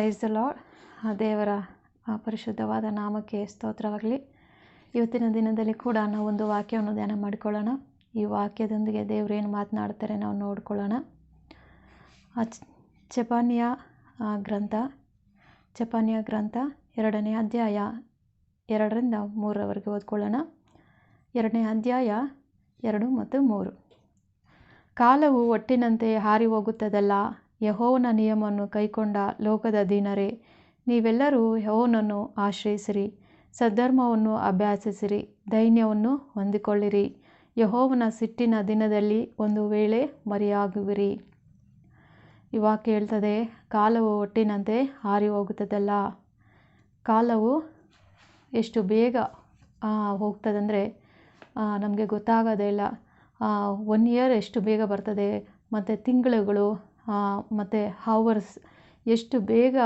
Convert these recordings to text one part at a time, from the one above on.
Praise the ಆ ದೇವರ ಪರಿಶುದ್ಧವಾದ ನಾಮಕ್ಕೆ ಸ್ತೋತ್ರವಾಗಲಿ. ಇವತ್ತಿನ ದಿನದಲ್ಲಿ ಕೂಡ ನಾವು ಒಂದು ವಾಕ್ಯವನ್ನು ಧ್ಯಾನ ಮಾಡಿಕೊಳ್ಳೋಣ. ಈ ವಾಕ್ಯದೊಂದಿಗೆ ದೇವರು ಏನು ಮಾತನಾಡ್ತಾರೆ ನಾವು ನೋಡ್ಕೊಳ್ಳೋಣ. ಚಪಾನಿಯ ಗ್ರಂಥ ಚಪಾನಿಯ ಗ್ರಂಥ ಎರಡನೇ ಅಧ್ಯಾಯ ಎರಡರಿಂದ ಮೂರರವರೆಗೆ ಓದ್ಕೊಳ್ಳೋಣ. ಎರಡನೇ ಅಧ್ಯಾಯ ಎರಡು ಮತ್ತು ಮೂರು. ಕಾಲವು ಒಟ್ಟಿನಂತೆ ಹಾರಿ ಹೋಗುತ್ತದಲ್ಲ ಯಹೋವನ ನಿಯಮವನ್ನು ಕೈಕೊಂಡ ಲೋಕದ ದೀನರೇ, ನೀವೆಲ್ಲರೂ ಯಹೋವನನ್ನು ಆಶ್ರಯಿಸಿರಿ, ಸದ್ಧರ್ಮವನ್ನು ಅಭ್ಯಾಸಿಸಿರಿ, ದೈನ್ಯವನ್ನು ಹೊಂದಿಕೊಳ್ಳಿರಿ, ಯಹೋವನ ಸಿಟ್ಟಿನ ದಿನದಲ್ಲಿ ಒಂದು ವೇಳೆ ಮರೆಯಾಗುವಿರಿ. ಇವಾಗ ಕೇಳ್ತದೆ ಕಾಲವು ಒಟ್ಟಿನಂತೆ ಹಾರಿ ಹೋಗುತ್ತದಲ್ಲ ಕಾಲವು ಎಷ್ಟು ಬೇಗ ಹೋಗ್ತದಂದರೆ ನಮಗೆ ಗೊತ್ತಾಗೋದೇ ಇಲ್ಲ. ಒನ್ ಇಯರ್ ಎಷ್ಟು ಬೇಗ ಬರ್ತದೆ, ಮತ್ತು ತಿಂಗಳುಗಳು ಮತ್ತು ಹವರ್ಸ್ ಎಷ್ಟು ಬೇಗ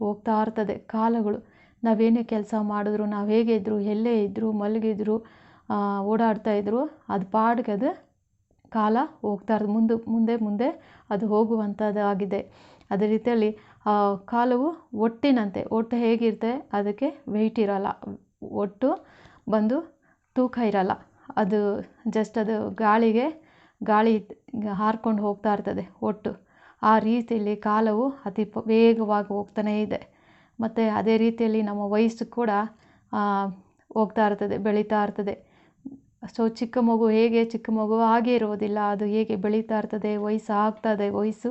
ಹೋಗ್ತಾ ಇರ್ತದೆ, ಕಾಲಗಳು. ನಾವೇನೇ ಕೆಲಸ ಮಾಡಿದ್ರು, ನಾವು ಹೇಗೆ ಇದ್ದರೂ ಎಲ್ಲೇ ಇದ್ದರೂ ಮಲಗಿದ್ರು ಓಡಾಡ್ತಾ ಇದ್ರು, ಅದು ಪಾಡಿಗೆ ಅದು ಕಾಲ ಹೋಗ್ತಾ ಇರೋದು ಮುಂದೆ ಮುಂದೆ ಮುಂದೆ ಅದು ಹೋಗುವಂಥದ್ದಾಗಿದೆ ಅದೇ ರೀತಿಯಲ್ಲಿ ಕಾಲವು ಒಟ್ಟಿನಂತೆ, ಒಟ್ಟು ಹೇಗಿರುತ್ತೆ, ಅದಕ್ಕೆ ವೆಯ್ಟ್ ಇರೋಲ್ಲ. ಒಟ್ಟು ಬಂದು ತೂಕ ಇರಲ್ಲ. ಅದು ಜಸ್ಟ್ ಅದು ಗಾಳಿಗೆ, ಗಾಳಿ ಹಾರ್ಕೊಂಡು ಹೋಗ್ತಾ ಇರ್ತದೆ ಒಟ್ಟು. ಆ ರೀತಿಯಲ್ಲಿ ಕಾಲವು ಅತಿ ವೇಗವಾಗಿ ಹೋಗ್ತಾನೇ ಇದೆ. ಮತ್ತು ಅದೇ ರೀತಿಯಲ್ಲಿ ನಮ್ಮ ವಯಸ್ಸು ಕೂಡ ಹೋಗ್ತಾ ಇರ್ತದೆ, ಬೆಳೀತಾ ಇರ್ತದೆ. ಸೊ ಚಿಕ್ಕ ಮಗು ಹೇಗೆ, ಚಿಕ್ಕ ಮಗು ಹಾಗೆ ಇರೋದಿಲ್ಲ ಅದು ಹೇಗೆ ಬೆಳೀತಾ ಇರ್ತದೆ, ವಯಸ್ಸು ಆಗ್ತದೆ ವಯಸ್ಸು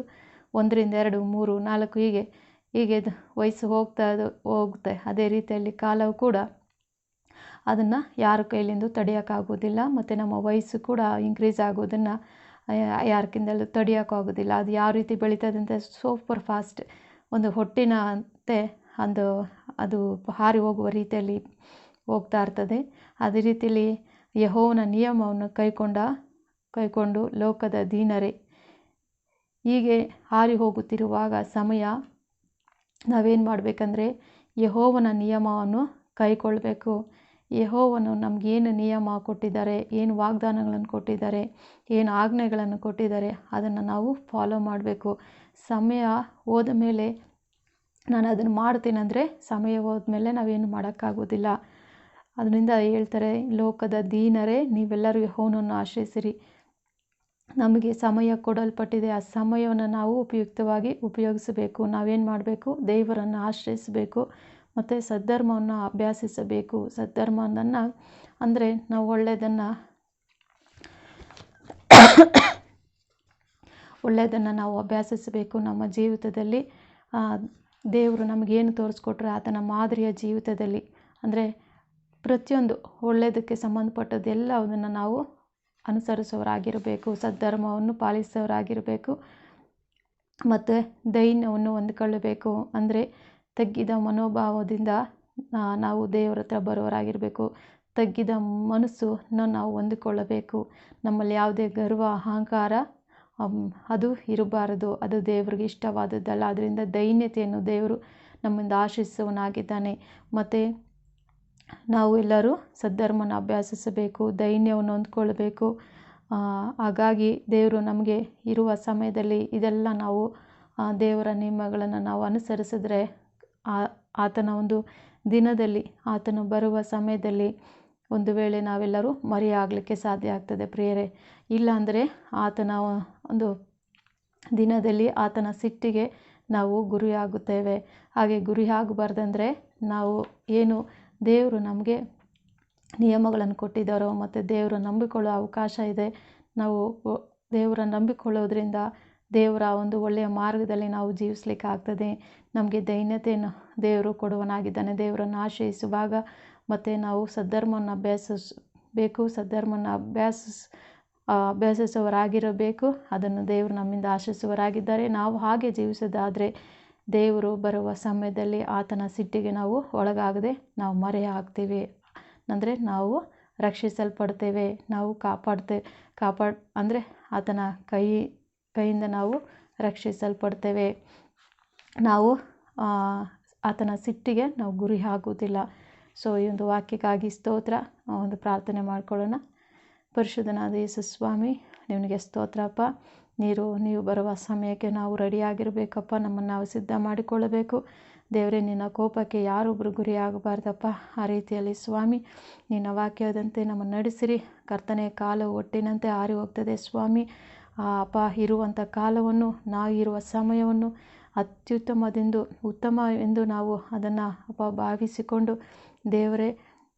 ಒಂದರಿಂದ ಎರಡು, ಮೂರು, ನಾಲ್ಕು ಹೀಗೆ ಹೀಗೆ ವಯಸ್ಸು ಹೋಗ್ತಾ ಹೋಗುತ್ತೆ. ಅದೇ ರೀತಿಯಲ್ಲಿ ಕಾಲವು ಕೂಡ ಅದನ್ನು ಯಾರ ಕೈಲಿಂದ ತಡೆಯೋಕ್ಕಾಗೋದಿಲ್ಲ ಮತ್ತು ನಮ್ಮ ವಯಸ್ಸು ಕೂಡ ಇನ್ಕ್ರೀಸ್ ಆಗೋದನ್ನು ಯಾರ ತಡಿಯೋಕ್ಕಾಗೋದಿಲ್ಲ ಅದು ಯಾವ ರೀತಿ ಬೆಳೀತದೆ ಅಂತ ಸೂಪರ್ ಫಾಸ್ಟ್ ಒಂದು ಹೊಟ್ಟಿನ ಅಂತೆ ಒಂದು ಅದು ಹಾರಿ ಹೋಗುವ ರೀತಿಯಲ್ಲಿ ಹೋಗ್ತಾ ಇರ್ತದೆ. ಅದೇ ರೀತಿಯಲ್ಲಿ ಯಹೋವನ ನಿಯಮವನ್ನು ಕೈಕೊಂಡ, ಕೈಕೊಂಡು ಲೋಕದ ದೀನರೇ, ಹೀಗೆ ಹಾರಿ ಹೋಗುತ್ತಿರುವಾಗ ಸಮಯ ನಾವೇನು ಮಾಡಬೇಕಂದ್ರೆ ಯಹೋವನ ನಿಯಮವನ್ನು ಕೈಗೊಳ್ಳಬೇಕು ಯಹೋವನು ನಮಗೇನು ನಿಯಮ ಕೊಟ್ಟಿದ್ದಾರೆ, ಏನು ವಾಗ್ದಾನಗಳನ್ನು ಕೊಟ್ಟಿದ್ದಾರೆ, ಏನು ಆಜ್ಞೆಗಳನ್ನು ಕೊಟ್ಟಿದ್ದಾರೆ ಅದನ್ನು ನಾವು ಫಾಲೋ ಮಾಡಬೇಕು. ಸಮಯ ಹೋದ ಮೇಲೆ ನಾನು ಅದನ್ನು ಮಾಡ್ತೀನಂದರೆ ಸಮಯ ಹೋದ ಮೇಲೆ ನಾವೇನು ಮಾಡೋಕ್ಕಾಗೋದಿಲ್ಲ. ಅದರಿಂದ ಹೇಳ್ತಾರೆ, ಲೋಕದ ದೀನರೇ, ನೀವೆಲ್ಲರೂ ಯಹೋವನನ್ನು ಆಶ್ರಯಿಸಿರಿ. ನಮಗೆ ಸಮಯ ಕೊಡಲ್ಪಟ್ಟಿದೆ, ಆ ಸಮಯವನ್ನು ನಾವು ಉಪಯುಕ್ತವಾಗಿ ಉಪಯೋಗಿಸಬೇಕು. ನಾವೇನು ಮಾಡಬೇಕು? ದೇವರನ್ನು ಆಶ್ರಯಿಸಬೇಕು. ಮತ್ತು ಸದ್ಧರ್ಮವನ್ನು ಅಭ್ಯಾಸಿಸಬೇಕು. ಸದ್ಧರ್ಮವನ್ನು ಅಂದರೆ ನಾವು ಒಳ್ಳೆಯದನ್ನು ಒಳ್ಳೆಯದನ್ನು ನಾವು ಅಭ್ಯಾಸಿಸಬೇಕು ನಮ್ಮ ಜೀವಿತದಲ್ಲಿ. ದೇವರು ನಮಗೇನು ತೋರಿಸ್ಕೊಟ್ರೆ ಆತನ ಮಾದರಿಯ ಜೀವಿತದಲ್ಲಿ. ಅಂದರೆ ಪ್ರತಿಯೊಂದು ಒಳ್ಳೆಯದಕ್ಕೆ ಸಂಬಂಧಪಟ್ಟದೆಲ್ಲ ಅದನ್ನು ನಾವು ಅನುಸರಿಸೋರಾಗಿರಬೇಕು, ಸದ್ಧರ್ಮವನ್ನು ಪಾಲಿಸೋರಾಗಿರಬೇಕು, ಮತ್ತು ದೈನ್ಯವನ್ನು ಹೊಂದಿಕೊಳ್ಳಬೇಕು. ಅಂದರೆ ತಗ್ಗಿದ ಮನೋಭಾವದಿಂದ ನಾವು ದೇವರ ಹತ್ರ ಬರೋರಾಗಿರಬೇಕು ತಗ್ಗಿದ ಮನಸ್ಸನ್ನು ನಾವು ಹೊಂದಿಕೊಳ್ಳಬೇಕು. ನಮ್ಮಲ್ಲಿ ಯಾವುದೇ ಗರ್ವ, ಅಹಂಕಾರ ಅದು ಇರಬಾರದು. ಅದು ದೇವರಿಗೆ ಇಷ್ಟವಾದದ್ದಲ್ಲ. ಅದರಿಂದ ದೈನ್ಯತೆಯನ್ನು ದೇವರು ನಮ್ಮಿಂದ ಆಶಿಸುವನಾಗಿದ್ದಾನೆ ಮತ್ತು ನಾವು ಎಲ್ಲರೂ ಸದ್ಧರ್ಮನ ಅಭ್ಯಾಸಿಸಬೇಕು, ದೈನ್ಯವನ್ನು ಹೊಂದ್ಕೊಳ್ಬೇಕು. ಹಾಗಾಗಿ ದೇವರು ನಮಗೆ ಇರುವ ಸಮಯದಲ್ಲಿ ಇದೆಲ್ಲ ನಾವು ದೇವರ ನಿಯಮಗಳನ್ನು ನಾವು ಅನುಸರಿಸಿದ್ರೆ ಆತನ ಒಂದು ದಿನದಲ್ಲಿ, ಆತನು ಬರುವ ಸಮಯದಲ್ಲಿ ಒಂದು ವೇಳೆ ನಾವೆಲ್ಲರೂ ಮರೆಯಾಗಲಿಕ್ಕೆ ಸಾಧ್ಯ ಆಗ್ತದೆ ಪ್ರಿಯರೇ. ಇಲ್ಲಾಂದರೆ ಆತನ ಒಂದು ದಿನದಲ್ಲಿ ಆತನ ಸಿಟ್ಟಿಗೆ ನಾವು ಗುರಿಯಾಗುತ್ತೇವೆ. ಹಾಗೆ ಗುರಿಯಾಗಬಾರ್ದಂದ್ರೆ ನಾವು ಏನು ದೇವರು ನಮಗೆ ನಿಯಮಗಳನ್ನು ಕೊಟ್ಟಿದ್ದಾರೋ ಮತ್ತು ದೇವರ ನಂಬಿಕೊಳ್ಳೋ ಅವಕಾಶ ಇದೆ. ನಾವು ದೇವರ ನಂಬಿಕೊಳ್ಳೋದ್ರಿಂದ ದೇವರ ಒಂದು ಒಳ್ಳೆಯ ಮಾರ್ಗದಲ್ಲಿ ನಾವು ಜೀವಿಸಲಿಕ್ಕೆ ಆಗ್ತದೆ. ನಮಗೆ ದೈನ್ಯತೆಯನ್ನು ದೇವರು ಕೊಡುವನಾಗಿದ್ದಾನೆ. ದೇವರನ್ನು ಆಶ್ರಯಿಸುವಾಗ ಮತ್ತು ನಾವು ಸದ್ಧರ್ಮವನ್ನು ಅಭ್ಯಾಸಿಸಬೇಕು. ಸದ್ಧರ್ಮವನ್ನು ಅಭ್ಯಾಸ ಅಭ್ಯಾಸಿಸುವರಾಗಿರಬೇಕು ಅದನ್ನು ದೇವರು ನಮ್ಮಿಂದ ಆಶಿಸುವರಾಗಿದ್ದಾರೆ ನಾವು ಹಾಗೆ ಜೀವಿಸೋದಾದರೆ ದೇವರು ಬರುವ ಸಮಯದಲ್ಲಿ ಆತನ ಸಿಟ್ಟಿಗೆ ನಾವು ಒಳಗಾಗದೆ ನಾವು ಮರೆ ಹಾಕ್ತೀವಿ. ಅಂದರೆ ನಾವು ರಕ್ಷಿಸಲ್ಪಡ್ತೇವೆ. ನಾವು ಕಾಪಾಡ್ತೇವೆ ಕಾಪಾಡ್, ಅಂದರೆ ಆತನ ಕೈ ಕೈಯಿಂದ ನಾವು ರಕ್ಷಿಸಲ್ಪಡ್ತೇವೆ. ನಾವು ಆತನ ಸಿಟ್ಟಿಗೆ ನಾವು ಗುರಿ ಆಗುವುದಿಲ್ಲ ಸೊ, ಈ ಒಂದು ವಾಕ್ಯಕ್ಕಾಗಿ ಸ್ತೋತ್ರ ಒಂದು ಪ್ರಾರ್ಥನೆ ಮಾಡ್ಕೊಳ್ಳೋಣ. ಪರಿಶುದ್ಧನಾದ ಯೇಸು ಸ್ವಾಮಿ ನಿಮಗೆ ಸ್ತೋತ್ರಪ್ಪ ನೀರು, ನೀವು ಬರುವ ಸಮಯಕ್ಕೆ ನಾವು ರೆಡಿಯಾಗಿರಬೇಕಪ್ಪ. ನಮ್ಮನ್ನು ನಾವು ಸಿದ್ಧ ಮಾಡಿಕೊಳ್ಳಬೇಕು. ದೇವರೇ, ನಿನ್ನ ಕೋಪಕ್ಕೆ ಯಾರೊಬ್ಬರು ಗುರಿಯಾಗಬಾರ್ದಪ್ಪ. ಆ ರೀತಿಯಲ್ಲಿ ಸ್ವಾಮಿ, ನಿನ್ನ ವಾಕ್ಯದಂತೆ ನಮ್ಮನ್ನು ನಡೆಸಿರಿ. ಕರ್ತನೆ, ಕಾಲ ಒಟ್ಟಿನಂತೆ ಹಾರಿ ಹೋಗ್ತದೆ ಸ್ವಾಮಿ. ಆ ಅಪ್ಪ ಇರುವಂಥ ಕಾಲವನ್ನು ನಾವಿರುವ ಸಮಯವನ್ನು ಅತ್ಯುತ್ತಮದೆಂದು ಉತ್ತಮ ಎಂದು ನಾವು ಅದನ್ನು ಅಪ್ಪ ಭಾವಿಸಿಕೊಂಡು ದೇವರೇ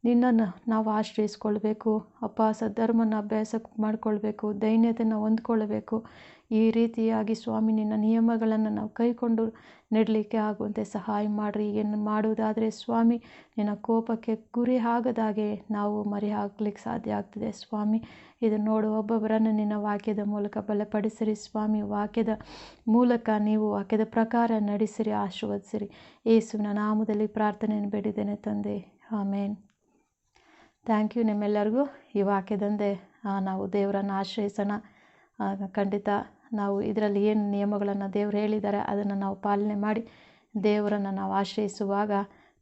ನಿನ್ನನ್ನು ನಾವು ಆಶ್ರಯಿಸ್ಕೊಳ್ಬೇಕು. ಅಪ್ಪ, ಸದ್ಧರ್ಮನ ಅಭ್ಯಾಸ ಮಾಡಿಕೊಳ್ಬೇಕು ದೈನ್ಯತೆಯನ್ನು ಹೊಂದ್ಕೊಳ್ಬೇಕು. ಈ ರೀತಿಯಾಗಿ ಸ್ವಾಮಿ, ನಿನ್ನ ನಿಯಮಗಳನ್ನು ನಾವು ಕೈಕೊಂಡು ನೆಡಲಿಕ್ಕೆ ಆಗುವಂತೆ ಸಹಾಯ ಮಾಡಿರಿ. ಏನು ಮಾಡುವುದಾದರೆ ಸ್ವಾಮಿ, ನಿನ್ನ ಕೋಪಕ್ಕೆ ಗುರಿ ಆಗದಾಗೆ ನಾವು ಮರಿ ಹಾಕ್ಲಿಕ್ಕೆ ಸಾಧ್ಯ ಆಗ್ತದೆ. ಸ್ವಾಮಿ ಇದನ್ನು ನೋಡು, ಒಬ್ಬೊಬ್ಬರನ್ನು ನಿನ್ನ ವಾಕ್ಯದ ಮೂಲಕ ಬಲಪಡಿಸಿರಿ. ಸ್ವಾಮಿ, ವಾಕ್ಯದ ಮೂಲಕ ನೀವು ವಾಕ್ಯದ ಪ್ರಕಾರ ನಡೆಸಿರಿ, ಆಶೀರ್ವದಿಸಿರಿ. ಯೇಸುವಿನ ನಾಮದಲ್ಲಿ ಪ್ರಾರ್ಥನೆಯನ್ನು ಬೇಡಿದ್ದೇನೆ ತಂದೆ. ಆಮೇನ್. ಥ್ಯಾಂಕ್ ಯು ನಿಮ್ಮೆಲ್ಲರಿಗೂ. ಈ ವಾಕ್ಯದಂದೆ ನಾವು ದೇವರನ್ನು ಆಶ್ರಯಿಸೋಣ. ಖಂಡಿತ ನಾವು ಇದರಲ್ಲಿ ಏನು ನಿಯಮಗಳನ್ನು ದೇವರು ಹೇಳಿದ್ದಾರೆ ಅದನ್ನು ನಾವು ಪಾಲನೆ ಮಾಡಿ ದೇವರನ್ನು ನಾವು ಆಶ್ರಯಿಸುವಾಗ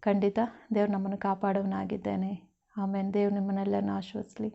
ಖಂಡಿತ ದೇವರು ನಮ್ಮನ್ನು ಕಾಪಾಡೋನಾಗಿದ್ದೇನೆ ಆಮೇಲೆ ದೇವ್ರು ನಿಮ್ಮನ್ನೆಲ್ಲರನ್ನು ಆಶ್ವದಿಸಲಿ